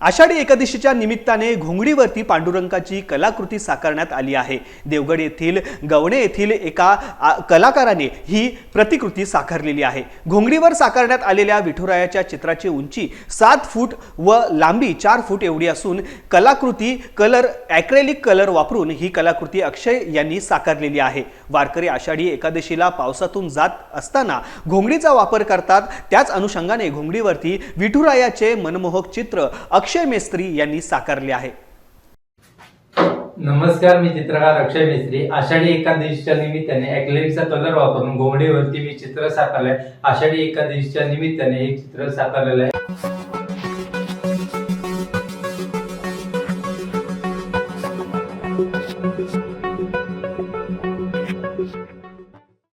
आषाढी एकादशीच्या निमित्ताने घोंगडीवरती पांडुरंगाची कलाकृती साकारण्यात आली आहे. देवगड येथील गवणे येथील एका आ, कलाकाराने ही प्रतिकृती साकारलेली आहे. घोंगडीवर साकारण्यात आलेल्या विठुरायाच्या चित्राची उंची सात फूट व लांबी चार फूट एवढी असून कलाकृती कलर ॲक्रेलिक कलर वापरून ही कलाकृती अक्षय यांनी साकारलेली आहे. वारकरी आषाढी एकादशीला पावसातून जात असताना घोंगडीचा वापर करतात. त्याच अनुषंगाने घोंगडीवरती विठुरायाचे मनमोहक चित्र अक्षय मेस्त्री यांनी साकारले आहे. नमस्कार मी चित्रकार अक्षय मेस्त्री. आषाढी एकादशीच्या निमित्ताने ॲक्लेरिकचा कलर वापरून घोंगडीवरती मी चित्र साकारलंय. आषाढी एकादशीच्या निमित्ताने हे चित्र साकारलेलं आहे.